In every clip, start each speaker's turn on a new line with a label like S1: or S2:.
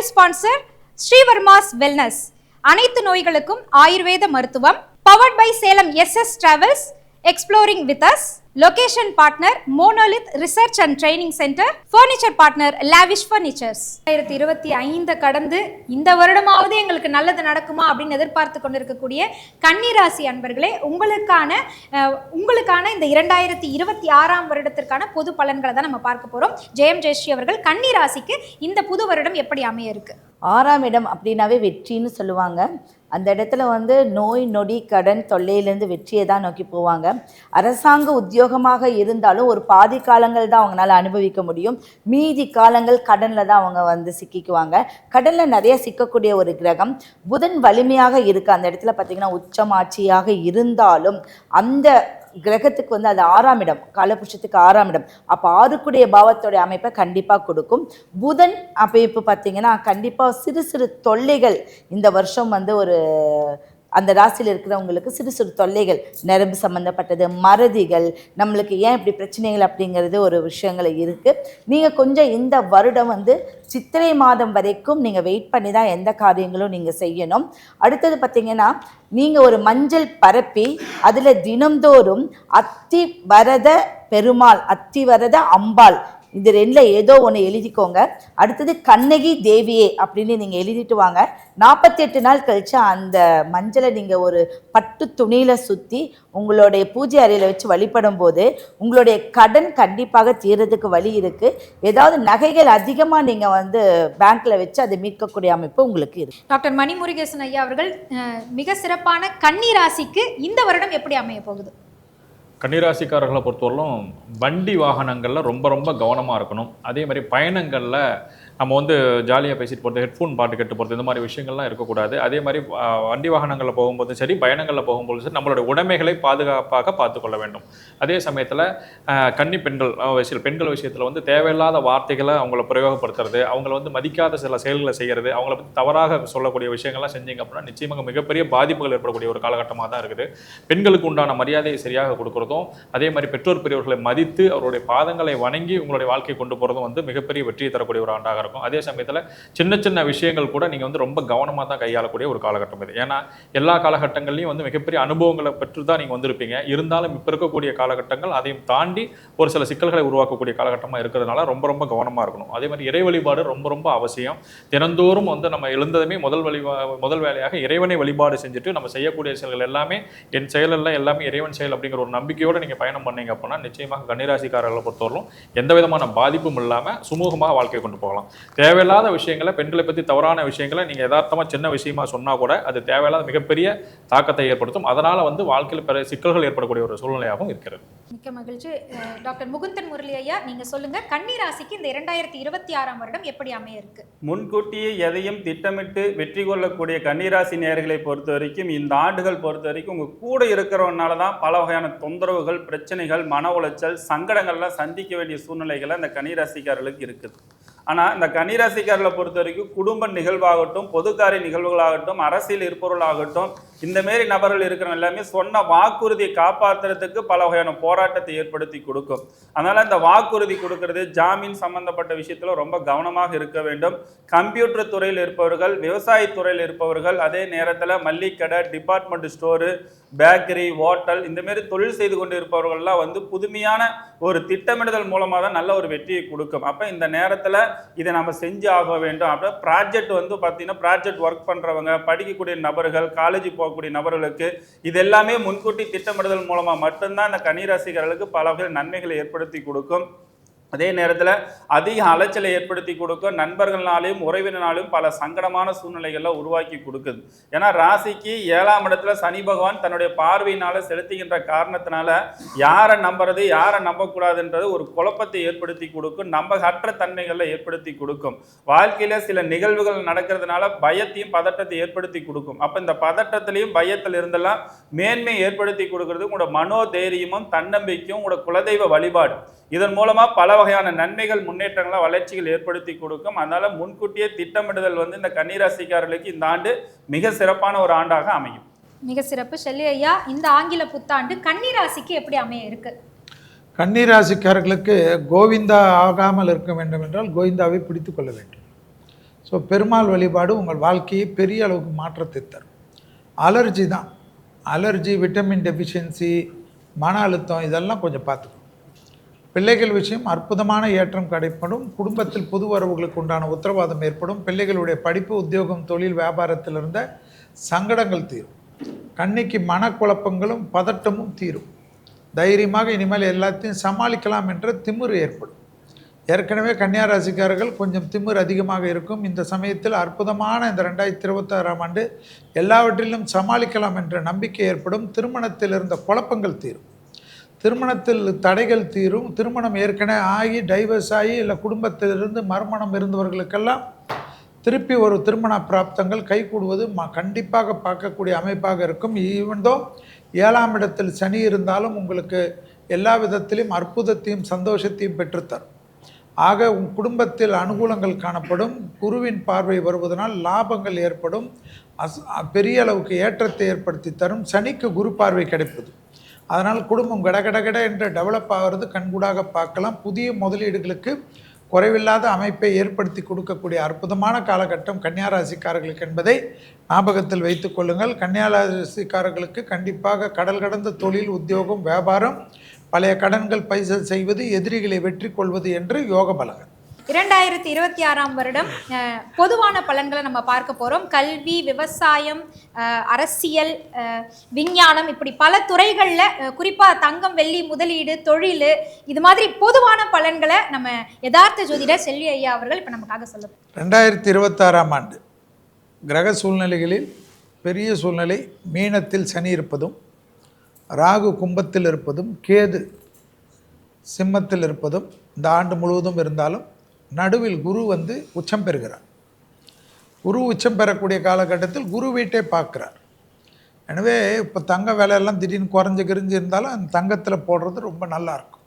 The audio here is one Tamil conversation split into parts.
S1: டைட்டில் ஸ்பான்சர் ஸ்ரீவர்மாஸ் வெல்னஸ் அனைத்து நோய்களுக்கும் ஆயுர்வேத மருத்துவம் powered by Salem S S travels exploring with us location partner Monolith research and training centre furniture partner lavish furnitures ரெண்டாயிரத்தி இருபத்தி ஐந்து கடந்து இந்த வருடமாவது எங்களுக்கு நல்லது நடக்குமா அப்படின்னு எதிர்பார்த்து கொண்டிருக்கக்கூடிய கன்னிராசி அன்பர்களே உங்களுக்கான உங்களுக்கான இந்த இரண்டாயிரத்தி இருபத்தி ஆறாம் வருடத்திற்கான பொது பலன்களை தான் நம்ம பார்க்க போகிறோம் ஜெயம் ஜெயஸ்ரீ அவர்கள் கன்னிராசிக்கு இந்த புது வருடம் எப்படி அமைய இருக்கு?
S2: ஆறாம் இடம் அப்படின்னாவே வெற்றின்னு சொல்லுவாங்க. அந்த இடத்துல வந்து நோய் நொடி கடன் தொல்லையிலேருந்து வெற்றியை தான் நோக்கி போவாங்க. அரசாங்க உத்தியோகமாக இருந்தாலும் ஒரு பாதி காலங்கள் தான் அவங்களால அனுபவிக்க முடியும். மீதி காலங்கள் கடனில் தான் அவங்க வந்து சிக்கிக்குவாங்க. கடனில் நிறைய சிக்கக்கூடிய ஒரு கிரகம் புதன் வலிமையாக இருக்குது அந்த இடத்துல பார்த்தீங்கன்னா உச்சமாட்சியாக இருந்தாலும் அந்த கிரகத்துக்கு வந்து அது ஆறாம் இடம் காலபுருஷத்துக்கு ஆறாம் இடம். அப்போ ஆறுக்குடைய பாவத்தோடைய அமைப்பை கண்டிப்பாக கொடுக்கும். புதன் அமைப்பு பார்த்திங்கன்னா கண்டிப்பாக சிறு சிறு தொல்லைகள் இந்த வருஷம் வந்து ஒரு அந்த ராசியில் இருக்கிறவங்களுக்கு சிறு சிறு தொல்லைகள் நரம்பு சம்மந்தப்பட்டது மறதிகள் நம்மளுக்கு ஏன் இப்படி பிரச்சனைகள் அப்படிங்கிறது ஒரு விஷயங்கள் இருக்குது நீங்கள் கொஞ்சம் இந்த வருடம் வந்து சித்திரை மாதம் வரைக்கும் நீங்கள் வெயிட் பண்ணி தான் எந்த காரியங்களும் நீங்கள் செய்யணும். அடுத்தது பார்த்திங்கன்னா நீங்கள் ஒரு மஞ்சள் பரப்பி அதில் தினம்தோறும் அத்தி வரத பெருமாள் அத்தி வரத அம்பாள் இது ரெண்டில் ஏதோ ஒன்று எழுதிக்கோங்க. அடுத்தது கண்ணகி தேவியே அப்படின்னு நீங்கள் எழுதிட்டு வாங்க. நாற்பத்தெட்டு நாள் கழிச்சு அந்த மஞ்சளை நீங்கள் ஒரு பட்டு துணியில் சுற்றி உங்களுடைய பூஜை அறையில் வச்சு வழிபடும் போது உங்களுடைய கடன் கண்டிப்பாக தீர்றதுக்கு வழி இருக்குது ஏதாவது நகைகள் அதிகமாக நீங்கள் வந்து பேங்க்கில் வச்சு அதை மீட்கக்கூடிய அமைப்பு உங்களுக்கு இருக்குது
S1: டாக்டர் மணிமுருகேசன் ஐயா அவர்கள் மிக சிறப்பான கன்னி ராசிக்கு இந்த வருடம் எப்படி அமைய போகுது?
S3: கன்னிராசிக்காரர்களை பொறுத்தவரையிலும் வண்டி வாகனங்களில் ரொம்ப ரொம்ப கவனமாக இருக்கணும். அதே மாதிரி பயணங்களில் நம்ம வந்து ஜாலியாக பேசிட்டு போகிறது ஹெட்ஃபோன் பாட்டு கேட்டு போகிறது இந்த மாதிரி விஷயங்கள்லாம் இருக்கக்கூடாது. அதே மாதிரி வண்டி வாகனங்களில் போகும்போதும் சரி பயணங்களில் போகும்போதும் சரி நம்மளுடைய உடைமைகளை பாதுகாப்பாக பார்த்துக்கொள்ள வேண்டும். அதே சமயத்தில் கன்னி பெண்கள் விஷயம் பெண்கள் விஷயத்தில் வந்து தேவையில்லாத வார்த்தைகளை அவங்கள பிரயோகப்படுத்துறது அவங்கள வந்து மதிக்காத சில செயல்களை செய்கிறது அவங்கள பற்றி தவறாக சொல்லக்கூடிய விஷயங்கள்லாம் செஞ்சீங்க அப்படின்னா நிச்சயமாக மிகப்பெரிய பாதிப்புகள் ஏற்படக்கூடிய ஒரு காலகட்டமாக தான் இருக்குது. பெண்களுக்கு உண்டான மரியாதையை சரியாக கொடுக்குறதும் அதே மாதிரி பெற்றோர் பெரியவர்களை மதித்து அவருடைய பாதங்களை வணங்கி உங்களுடைய வாழ்க்கையை கொண்டு போகிறதும் வந்து மிகப்பெரிய வெற்றியை தரக்கூடிய ஒரு ஆண்டாக இருக்கும். அதே சமயத்தில் சின்ன சின்ன விஷயங்கள் கூட நீங்கள் வந்து ரொம்ப கவனமாக தான் கையாளக்கூடிய ஒரு காலகட்டம் இது. ஏன்னா எல்லா காலகட்டங்கள்லையும் வந்து மிகப்பெரிய அனுபவங்களை பெற்று தான் நீங்கள் வந்திருப்பீங்க. இருந்தாலும் இப்போ இருக்கக்கூடிய காலகட்டங்கள் அதையும் தாண்டி ஒரு சில சிக்கல்களை உருவாக்கக்கூடிய காலகட்டமாக இருக்கிறதுனால ரொம்ப ரொம்ப கவனமாக இருக்கணும். அதே மாதிரி இறை வழிபாடு ரொம்ப ரொம்ப அவசியம். தினந்தோறும் வந்து நம்ம எழுந்ததுமே முதல் வழி முதல் வேலையாக இறைவனை வழிபாடு செஞ்சுட்டு நம்ம செய்யக்கூடிய செயல்கள் எல்லாமே என் செயலெல்லாம் எல்லாமே இறைவன் செயல் அப்படிங்கிற ஒரு நம்பிக்கையோடு நீங்கள் பயணம் பண்ணீங்க அப்படின்னா நிச்சயமாக கன்னிராசிக்காரர்களை பொறுத்தவரைக்கும் எந்த விதமான பாதிப்பும் இல்லாமல் சுமூகமாக வாழ்க்கை கொண்டு போகலாம். தேவையில்லாத விஷயங்களை பெண்களை பற்றி தவறான விஷயங்களை நீங்கள் யதார்த்தமாக சின்ன விஷயமா சொன்னால் கூட அது தேவையில்லாத மிகப்பெரிய தாக்கத்தை ஏற்படுத்தும். அதனால் வந்து வாழ்க்கையில் பெரிய சிக்கல்கள் ஏற்படக்கூடிய ஒரு சூழ்நிலையாகவும் இருக்கிறது.
S1: மிக்க மகிழ்ச்சி. டாக்டர் முகுந்தன் முரளி ஐயா நீங்க சொல்லுங்க. கன்னி ராசிக்கு இந்த இரண்டாயிரத்தி இருபத்தி ஆறாம் வருடம் எப்படி அமைய இருக்கு
S4: முன்கூட்டியே எதையும் திட்டமிட்டு வெற்றி கொள்ளக்கூடிய கன்னிராசி நேர்களை பொறுத்த வரைக்கும் இந்த ஆண்டுகள் பொறுத்த வரைக்கும் உங்கள் கூட இருக்கிறவனால தான் பல வகையான தொந்தரவுகள் பிரச்சனைகள் மன உளைச்சல் சங்கடங்கள்லாம் சந்திக்க வேண்டிய சூழ்நிலைகள் அந்த கன்னிராசிக்காரர்களுக்கு இருக்குது. ஆனால் இந்த கன்னிராசிக்காரர்களை பொறுத்த வரைக்கும் குடும்ப நிகழ்வாகட்டும் பொதுக்காரி நிகழ்வுகளாகட்டும் அரசியல் இருப்பவர்களாகட்டும் இந்தமாரி நபர்கள் இருக்கிறவங்க எல்லாமே சொன்ன வாக்குறுதியை காப்பாற்றுறதுக்கு பல வகையான போராட்டத்தை ஏற்படுத்தி கொடுக்கும். அதனால் இந்த வாக்குறுதி கொடுக்கறது ஜாமீன் சம்பந்தப்பட்ட விஷயத்தில் ரொம்ப கவனமாக இருக்க வேண்டும். கம்ப்யூட்டர் துறையில் இருப்பவர்கள் விவசாயத்துறையில் இருப்பவர்கள் அதே நேரத்தில் மல்லிக்கடை டிபார்ட்மெண்ட் ஸ்டோரு பேக்கரி ஹோட்டல் இந்தமாரி தொழில் செய்து கொண்டு இருப்பவர்கள்லாம் வந்து புதுமையான ஒரு திட்டமிடுதல் மூலமாக தான் நல்ல ஒரு வெற்றியை கொடுக்கும். அப்போ இந்த நேரத்தில் இதை நம்ம செஞ்சு ஆக வேண்டும். அப்படி ப்ராஜெக்ட் வந்து பார்த்தீங்கன்னா ப்ராஜெக்ட் ஒர்க் பண்ணுறவங்க படிக்கக்கூடிய நபர்கள் காலேஜ் போகக்கூடிய நபர்களுக்கு இது எல்லாமே முன்கூட்டி திட்டமிடுதல் மூலமாக மட்டும்தான் இந்த கன்னிராசிக்காரர்களுக்கு பல வகை நன்மைகளை ஏற்படுத்தி கொடுக்கும். அதே நேரத்தில் அதிக அலைச்சலை ஏற்படுத்தி கொடுக்கும் நண்பர்களாலையும் உறவினராலையும் பல சங்கடமான சூழ்நிலைகளை உருவாக்கி கொடுக்குது. ஏன்னா ராசிக்கு ஏழாம் இடத்துல சனி பகவான் தன்னுடைய பார்வையினால் செலுத்துகின்ற காரணத்தினால யாரை நம்புறது யாரை நம்பக்கூடாதுன்றது ஒரு குழப்பத்தை ஏற்படுத்தி கொடுக்கும் நம்பகற்ற தன்மைகளை ஏற்படுத்தி கொடுக்கும். வாழ்க்கையில் சில நிகழ்வுகள் நடக்கிறதுனால பயத்தையும் பதட்டத்தை ஏற்படுத்தி கொடுக்கும். அப்போ இந்த பதட்டத்திலையும் பயத்தில் இருந்தெல்லாம் மேன்மை ஏற்படுத்தி கொடுக்கறது உங்களோட மனோதைரியமும் தன்னம்பிக்கையும் உங்களோட குலதெய்வ வழிபாடு. இதன் மூலமா பல வகையான நன்மைகள் முன்னேற்றங்களை வளர்ச்சிகள் ஏற்படுத்தி கொடுக்கும். அதனால முன்கூட்டியே திட்டமிடுதல் வந்து இந்த கன்னிராசிக்காரர்களுக்கு இந்த ஆண்டு மிக சிறப்பான ஒரு ஆண்டாக அமையும்.
S1: மிக சிறப்பு. ஷெல்லி ஐயா இந்த ஆங்கில புத்தாண்டு கன்னி ராசிக்கு எப்படி அமைய இருக்கு?
S5: கன்னிராசிக்காரர்களுக்கு கோவிந்தா ஆகாமல் இருக்க வேண்டும் என்றால் கோவிந்தாவை பிடித்து கொள்ள வேண்டும். ஸோ பெருமாள் வழிபாடு உங்கள் வாழ்க்கையை பெரிய அளவுக்கு மாற்றத்தை தரும். அலர்ஜி தான். அலர்ஜி விட்டமின் டெஃபிஷியன்சி மன அழுத்தம் இதெல்லாம் கொஞ்சம் பார்த்துக்கணும். பிள்ளைகள் விஷயம் அற்புதமான ஏற்றம் கிடைப்படும். குடும்பத்தில் புது வரவுகளுக்கு உண்டான உத்தரவாதம் ஏற்படும். பிள்ளைகளுடைய படிப்பு உத்தியோகம் தொழில் வியாபாரத்தில் இருந்த சங்கடங்கள் தீரும். கண்ணிக்கு மனக்குழப்பங்களும் பதட்டமும் தீரும். தைரியமாக இனிமேல் எல்லாத்தையும் சமாளிக்கலாம் என்ற திமிரு ஏற்படும். ஏற்கனவே கன்னியா ராசிக்காரர்கள் கொஞ்சம் திமிர் அதிகமாக இருக்கும். இந்த சமயத்தில் அற்புதமான இந்த ரெண்டாயிரத்தி இருபத்தாறாம் ஆண்டு எல்லாவற்றிலும் சமாளிக்கலாம் என்ற நம்பிக்கை ஏற்படும். திருமணத்தில் இருந்த குழப்பங்கள் தீரும். திருமணத்தில் தடைகள் தீரும் திருமணம் ஏற்கனவே ஆகி டைவர்ஸ் ஆகி இல்லை குடும்பத்திலிருந்து மறுமணம் இருந்தவர்களுக்கெல்லாம் திருப்பி ஒரு திருமண பிராப்தங்கள் கைகூடுவது ம கண்டிப்பாக பார்க்கக்கூடிய அமைப்பாக இருக்கும். ஈவன்தோ ஏழாம் இடத்தில் சனி இருந்தாலும் உங்களுக்கு எல்லா விதத்திலும் அற்புதத்தையும் சந்தோஷத்தையும் பெற்றுத்தரும். ஆக உன் குடும்பத்தில் அனுகூலங்கள் காணப்படும். குருவின் பார்வை வருவதனால் லாபங்கள் ஏற்படும். அஸ் பெரிய அளவுக்கு ஏற்றத்தை ஏற்படுத்தி தரும். சனிக்கு குரு பார்வை கிடைப்பது. அதனால் குடும்பம் கடகடகட என்று டெவலப் ஆகிறது கண்கூடாக பார்க்கலாம். புதிய முதலீடுகளுக்கு குறைவில்லாத அமைப்பை ஏற்படுத்தி கொடுக்கக்கூடிய அற்புதமான காலகட்டம் கன்னியாராசிக்காரர்களுக்கு என்பதை ஞாபகத்தில் வைத்துக் கொள்ளுங்கள். கன்னியாராசிக்காரர்களுக்கு கண்டிப்பாக கடல் கடந்த தொழில் உத்தியோகம் வியாபாரம் பழைய கடன்கள் பைசல் செய்வது எதிரிகளை வெற்றி கொள்வது என்று யோக பலகன்
S1: இரண்டாயிரத்தி இருபத்தி ஆறாம் வருடம் பொதுவான பலன்களை நம்ம பார்க்க போகிறோம் கல்வி விவசாயம் அரசியல் விஞ்ஞானம் இப்படி பல துறைகளில் குறிப்பாக தங்கம் வெள்ளி முதலீடு தொழில் இது மாதிரி பொதுவான பலன்களை நம்ம யதார்த்த ஜோதிடர் செல்வி ஐயா அவர்கள் இப்போ நமக்காக சொல்ல
S5: ரெண்டாயிரத்தி இருபத்தாறாம் ஆண்டு கிரக சூழ்நிலைகளில் பெரிய சூழ்நிலை மீனத்தில் சனி இருப்பதும் ராகு கும்பத்தில் இருப்பதும் கேது சிம்மத்தில் இருப்பதும் இந்த ஆண்டு முழுவதும் இருந்தாலும் நடுவில் குரு வந்து உச்சம் பெறுகிறார். குரு உச்சம் பெறக்கூடிய காலகட்டத்தில் குரு வீட்டை பார்க்குறார். எனவே இப்போ தங்க விலையெல்லாம் திடீர்னு குறைஞ்சி கிரிஞ்சு இருந்தாலும் அந்த தங்கத்தில் போடுறது ரொம்ப நல்லா இருக்கும்.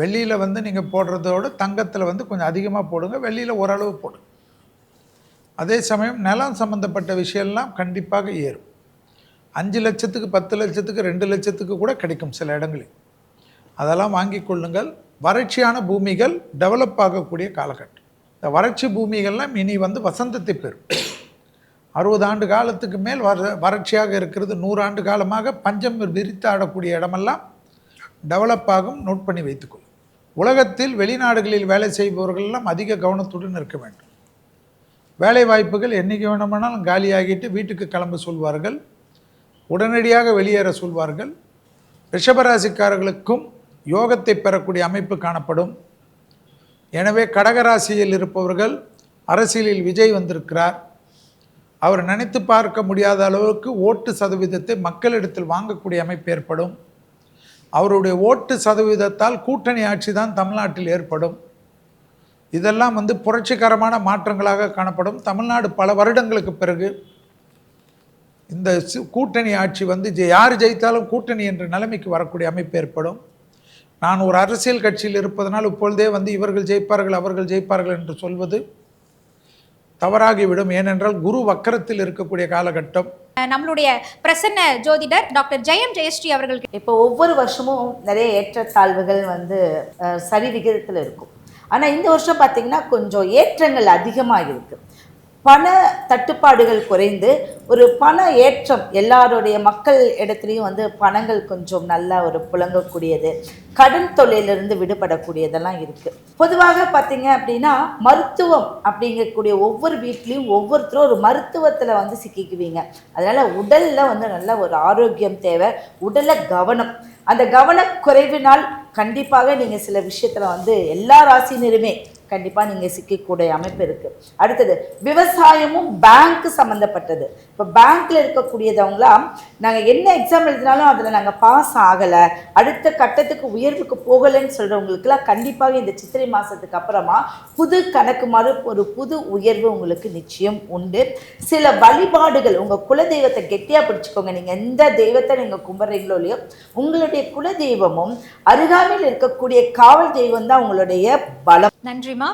S5: வெள்ளியில் வந்து நீங்கள் போடுறதோட தங்கத்தில் வந்து கொஞ்சம் அதிகமாக போடுங்க வெள்ளியில் ஓரளவு போடுங்க. அதே சமயம் நிலம் சம்மந்தப்பட்ட விஷயம்லாம் கண்டிப்பாக ஏறும். அஞ்சு லட்சத்துக்கு பத்து லட்சத்துக்கு ரெண்டு லட்சத்துக்கு கூட கிடைக்கும் சில இடங்களில். அதெல்லாம் வாங்கி கொள்ளுங்கள். வறட்சியான பூமிகள் டெவலப் ஆகக்கூடிய காலகட்டம். இந்த வறட்சி பூமிகள்லாம் இனி வந்து வசந்தத்தை பெறும். அறுபது ஆண்டு காலத்துக்கு மேல் வர வறட்சியாக இருக்கிறது. நூறாண்டு காலமாக பஞ்சம் விரித்தாடக்கூடிய இடமெல்லாம் டெவலப் ஆகும். நோட் பண்ணி வைத்துக்கொள்ளும். உலகத்தில் வெளிநாடுகளில் வேலை செய்பவர்கள் எல்லாம் அதிக கவனத்துடன் இருக்க வேண்டும். வேலை வாய்ப்புகள் என்றைக்கு வேணுமானாலும் காலியாகிட்டு வீட்டுக்கு கிளம்ப சொல்வார்கள். உடனடியாக வெளியேற சொல்வார்கள். ரிஷபராசிக்காரர்களுக்கும் யோகத்தை பெறக்கூடிய அமைப்பு காணப்படும். எனவே கடகராசியில் இருப்பவர்கள் அரசியலில் விஜய் வந்திருக்கிறார். அவர் நினைத்து பார்க்க முடியாத அளவுக்கு ஓட்டு சதவீதத்தை மக்களிடத்தில் வாங்கக்கூடிய அமைப்பு ஏற்படும். அவருடைய ஓட்டு சதவீதத்தால் கூட்டணி ஆட்சி தான் தமிழ்நாட்டில் ஏற்படும். இதெல்லாம் வந்து புரட்சிகரமான மாற்றங்களாக காணப்படும். தமிழ்நாடு பல வருடங்களுக்கு பிறகு இந்த கூட்டணி ஆட்சி வந்து யார் ஜெயித்தாலும் கூட்டணி என்ற நிலைமைக்கு வரக்கூடிய அமைப்பு ஏற்படும். நான் ஒரு அரசியல் கட்சியில் இருப்பதனால் இப்பொழுதே வந்து இவர்கள் ஜெயிப்பார்கள் அவர்கள் ஜெயிப்பார்கள் என்று சொல்வது தவறாகிவிடும். ஏனென்றால் குரு வக்கரத்தில் இருக்கக்கூடிய காலகட்டம்.
S1: நம்மளுடைய பிரசன்ன ஜோதிடர் டாக்டர் ஜெயம் ஜெயஸ்ரீ அவர்கள்
S2: இப்போ ஒவ்வொரு வருஷமும் நிறைய ஏற்றத்தாழ்வுகள் வந்து சரி விகிதத்தில் இருக்கும். ஆனால் இந்த வருஷம் பார்த்தீங்கன்னா கொஞ்சம் ஏற்றங்கள் அதிகமாக இருக்கு பண தட்டுப்பாடுகள் குறைந்து ஒரு பண ஏற்றம் எல்லாருடைய மக்கள் இடத்துலையும் வந்து பணங்கள் கொஞ்சம் நல்லா ஒரு புழங்கக்கூடியது. கடன் தொழிலிருந்து விடுபடக்கூடியதெல்லாம் இருக்குது பொதுவாக பார்த்தீங்க அப்படின்னா மருத்துவம் அப்படிங்கக்கூடிய ஒவ்வொரு வீட்லேயும் ஒவ்வொருத்தரும் ஒரு மருத்துவத்தில் வந்து சிக்கிக்குவீங்க. அதனால் உடலில் வந்து நல்ல ஒரு ஆரோக்கியம் தேவை உடலை கவனம். அந்த கவனக்குறைவினால் கண்டிப்பாக நீங்கள் சில விஷயத்தில் வந்து எல்லா ராசினருமே கண்டிப்பாக நீங்கள் சிக்கக்கூடிய அமைப்பு இருக்குது அடுத்தது விவசாயமும் பேங்க் சம்மந்தப்பட்டது இப்போ பேங்க்கில் இருக்கக்கூடியதவங்களாம் நாங்கள் என்ன எக்ஸாம் எழுதினாலும் அதில் நாங்கள் பாஸ் ஆகலை. அடுத்த கட்டத்துக்கு உயர்வுக்கு போகலைன்னு சொல்கிறவங்களுக்குலாம் கண்டிப்பாக இந்த சித்திரை மாதத்துக்கு அப்புறமா புது கணக்கு மாதிரி ஒரு புது உயர்வு உங்களுக்கு நிச்சயம் உண்டு. சில வழிபாடுகள் உங்கள் குலதெய்வத்தை கெட்டியாக பிடிச்சிக்கோங்க. நீங்கள் எந்த தெய்வத்தை நீங்கள் கும்பிட்றீங்களோ இல்லையோ உங்களுடைய குலதெய்வமும் அருகாமையில் இருக்கக்கூடிய காவல் தெய்வம் தான் உங்களுடைய பலம்.
S1: நன்றிமா.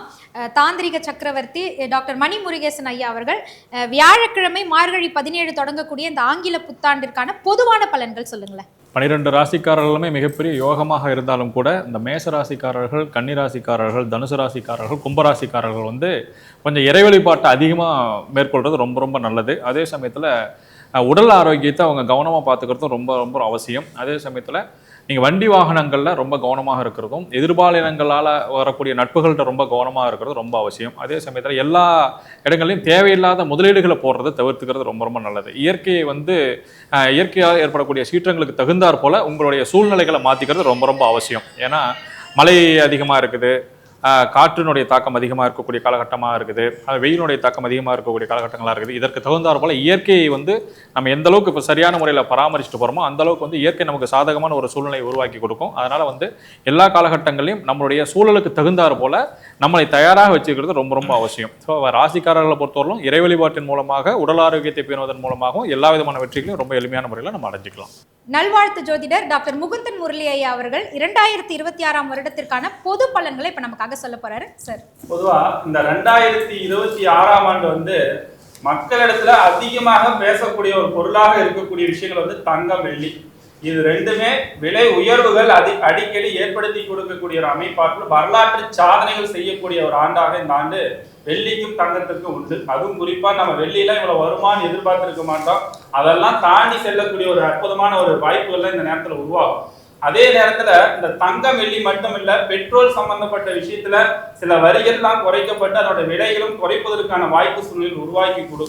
S1: தாந்திரிக சக்கரவர்த்தி டாக்டர் மணி முருகேசன் ஐயா அவர்கள் வியாழக்கிழமை மார்கழி பதினேழு தொடங்கக்கூடிய இந்த ஆங்கில புத்தாண்டிற்கான பொதுவான பலன்கள் சொல்லுங்களேன்.
S3: பனிரெண்டு ராசிக்காரர்களுமே மிகப்பெரிய யோகமாக இருந்தாலும் கூட இந்த மேச ராசிக்காரர்கள் கன்னி ராசிக்காரர்கள் தனுசு ராசிக்காரர்கள் கும்பராசிக்காரர்கள் வந்து கொஞ்சம் இறைவழிபாட்டை அதிகமாக மேற்கொள்வது ரொம்ப ரொம்ப நல்லது. அதே சமயத்தில் உடல் ஆரோக்கியத்தை அவங்க கவனமாக பார்த்துக்கிறதும் ரொம்ப ரொம்ப அவசியம். அதே சமயத்தில் நீங்கள் வண்டி வாகனங்களில் ரொம்ப கவனமாக இருக்கிறதும் எதிர்பாலினங்களால் வரக்கூடிய நட்புகள்கிட்ட ரொம்ப கவனமாக இருக்கிறது ரொம்ப அவசியம். அதே சமயத்தில் எல்லா இடங்கள்லையும் தேவையில்லாத முதலீடுகளை போடுறதை தவிர்த்துக்கிறது ரொம்ப ரொம்ப நல்லது. இயற்கையை வந்து இயற்கையால் ஏற்படக்கூடிய சீற்றங்களுக்கு தகுந்தாற் போல் உங்களுடைய சூழ்நிலைகளை மாற்றிக்கிறது ரொம்ப ரொம்ப அவசியம். ஏன்னா மழை அதிகமாக இருக்குது காற்றினுடைய தாக்கம் அதிகமாக இருக்கக்கூடிய காலகட்டமாக இருக்குது. அது வெயிலினுடைய தாக்கம் அதிகமாக இருக்கக்கூடிய காலகட்டங்களாக இருக்குது. இதற்கு தகுந்தாற் போல் இயற்கையை வந்து நம்ம எந்த அளவுக்கு இப்போ சரியான முறையில் பராமரிச்சுட்டு போகிறோமோ அந்த அளவுக்கு வந்து இயற்கை நமக்கு சாதகமான ஒரு சூழ்நிலையை உருவாக்கி கொடுக்கும். அதனால் வந்து எல்லா காலகட்டங்களையும் நம்மளுடைய சூழலுக்கு தகுந்தாற் போல் நம்மளை தயாராக வச்சுக்கிறது ரொம்ப ரொம்ப அவசியம். ஸோ ராசிக்காரர்களை பொறுத்தவரையிலும் இறை வழிபாட்டின் மூலமாக உடல் ஆரோக்கியத்தை பேணுவதன் மூலமாகவும் எல்லா விதமான வெற்றிகளையும் ரொம்ப எளிமையான முறையில் நம்ம அடைஞ்சிக்கலாம்.
S1: நல்வாழ்த்து ஜோதிடர் டாக்டர் முகுந்தன் முரளி ஐயா அவர்கள் இரண்டாயிரத்தி இருபத்தி ஆறாம் வருடத்திற்கான பொது பலன்களை இப்ப நமக்காக சொல்ல போறாரு சார்.
S4: பொதுவா இந்த ரெண்டாயிரத்தி இருபத்தி ஆறாம் ஆண்டு வந்து மக்களிடத்துல அதிகமாக பேசக்கூடிய ஒரு பொருளாக இருக்கக்கூடிய விஷயங்கள் வந்து தங்கம் வெள்ளி. இது ரெண்டுமே விலை உயர்வுகள் அதி அடிக்கடி ஏற்படுத்தி கொடுக்கக்கூடிய ஒரு அமைப்பாற்றல் வரலாற்று சாதனைகள் செய்யக்கூடிய ஒரு ஆண்டாக இந்த ஆண்டு வெள்ளிக்கும் தங்கத்துக்கும் உண்டு. அதுவும் குறிப்பா நம்ம வெள்ளியில இவ்வளவு வருமானம் எதிர்பார்த்திருக்க மாட்டோம். அதெல்லாம் தாண்டி செல்லக்கூடிய ஒரு அற்புதமான ஒரு வாய்ப்புகள்லாம் இந்த நேரத்துல உருவாகும். அதே நேரத்துல இந்த தங்கம் வெள்ளி மட்டும் இல்ல பெட்ரோல் சம்பந்தப்பட்ட விஷயத்துல சில வரிகள்லாம் குறைக்கப்பட்டு அதோட விலைகளும் குறைப்பதற்கான வாய்ப்பு சூழ்நிலை உருவாக்கி கொடுக்கும்